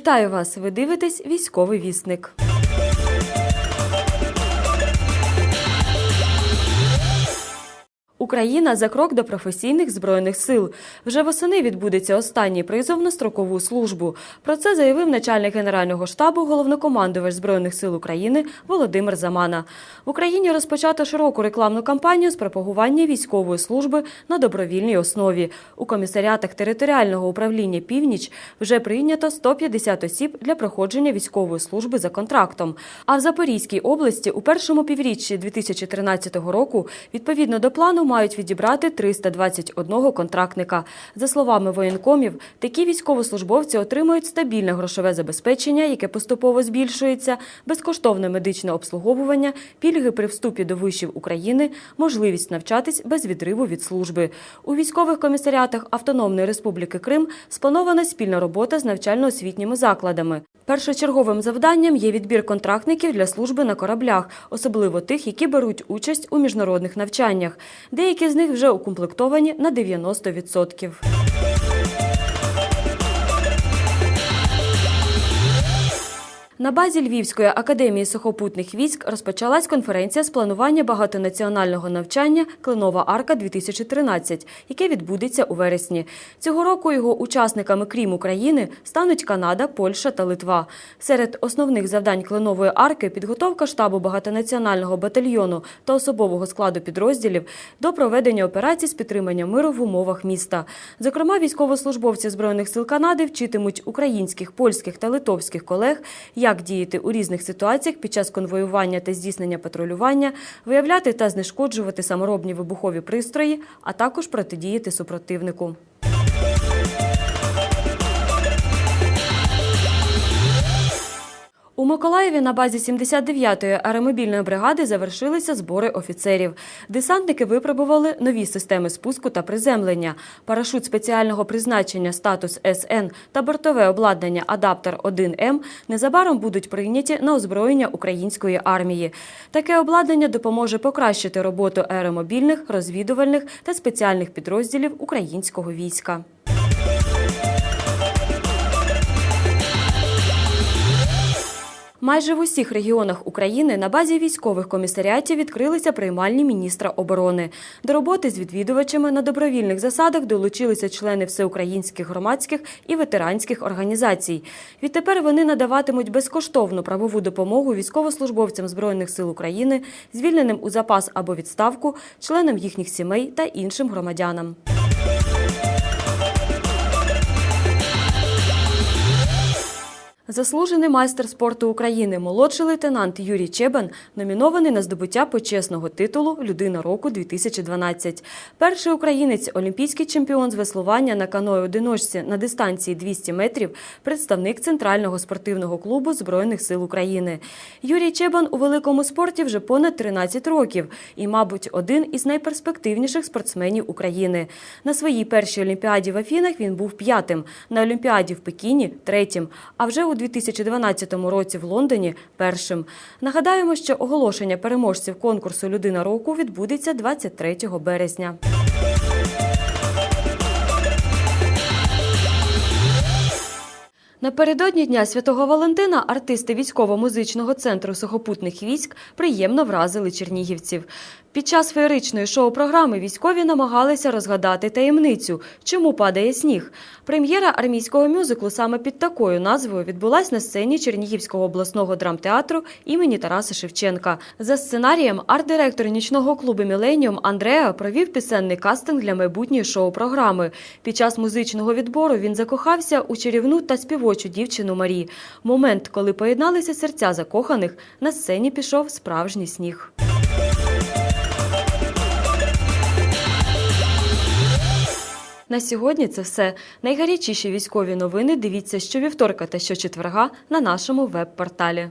Вітаю вас! Ви дивитесь військовий вісник. Україна за крок до професійних збройних сил. Вже восени відбудеться останній призов на строкову службу. Про це заявив начальник генерального штабу, головнокомандувач збройних сил України Володимир Замана. В Україні розпочато широку рекламну кампанію з пропагування військової служби на добровільній основі. У комісаріатах територіального управління Північ вже прийнято 150 осіб для проходження військової служби за контрактом. А в Запорізькій області у першому півріччі 2013 року відповідно до плану мають відібрати 321 контрактника. За словами воєнкомів, такі військовослужбовці отримують стабільне грошове забезпечення, яке поступово збільшується, безкоштовне медичне обслуговування, пільги при вступі до вишів України, можливість навчатись без відриву від служби. У військових комісаріатах Автономної Республіки Крим спланована спільна робота з навчально-освітніми закладами. Першочерговим завданням є відбір контрактників для служби на кораблях, особливо тих, які беруть участь у міжнародних навчаннях. Деякі з них вже укомплектовані на 90%. На базі Львівської академії сухопутних військ розпочалась конференція з планування багатонаціонального навчання Кленова арка 2013 яке відбудеться у вересні. Цього року його учасниками, крім України, стануть Канада, Польща та Литва. Серед основних завдань Кленової арки підготовка штабу багатонаціонального батальйону та особового складу підрозділів до проведення операцій з підтримання миру в умовах міста. Зокрема, військовослужбовці збройних сил Канади вчитимуть українських, польських та литовських колег, як діяти у різних ситуаціях під час конвоювання та здійснення патрулювання, виявляти та знешкоджувати саморобні вибухові пристрої, а також протидіяти супротивнику. У Миколаєві на базі 79-ї аеромобільної бригади завершилися збори офіцерів. Десантники випробували нові системи спуску та приземлення. Парашут спеціального призначення статус СН та бортове обладнання Адаптер 1М незабаром будуть прийняті на озброєння української армії. Таке обладнання допоможе покращити роботу аеромобільних, розвідувальних та спеціальних підрозділів українського війська. Майже в усіх регіонах України на базі військових комісаріатів відкрилися приймальні міністра оборони. До роботи з відвідувачами на добровільних засадах долучилися члени всеукраїнських громадських і ветеранських організацій. Відтепер вони надаватимуть безкоштовну правову допомогу військовослужбовцям Збройних сил України, звільненим у запас або відставку, членам їхніх сімей та іншим громадянам. Заслужений майстер спорту України, молодший лейтенант Юрій Чебан, номінований на здобуття почесного титулу Людина року 2012 Перший українець, олімпійський чемпіон з веслування на каної одиночці на дистанції 200 метрів, представник Центрального спортивного клубу Збройних сил України. Юрій Чебан у великому спорті вже понад 13 років і, мабуть, один із найперспективніших спортсменів України. На своїй першій олімпіаді в Афінах він був п'ятим, на олімпіаді в Пекіні третім. А вже у 2012 році в Лондоні першим. Нагадаємо, що оголошення переможців конкурсу Людина року відбудеться 23 березня. Напередодні Дня Святого Валентина артисти військово-музичного центру сухопутних військ приємно вразили чернігівців. Під час феєричної шоу-програми військові намагалися розгадати таємницю, чому падає сніг. Прем'єра армійського мюзиклу саме під такою назвою відбулась на сцені Чернігівського обласного драмтеатру імені Тараса Шевченка. За сценарієм арт-директор нічного клубу Міленіум Андреа провів пісенний кастинг для майбутньої шоу-програми. Під час музичного відбору він закохався у чарівну та співочу дівчину Марі. Момент, коли поєдналися серця закоханих, на сцені пішов справжній сніг. На сьогодні це все. Найгарячіші військові новини дивіться щовівторка та щочетверга на нашому веб-порталі.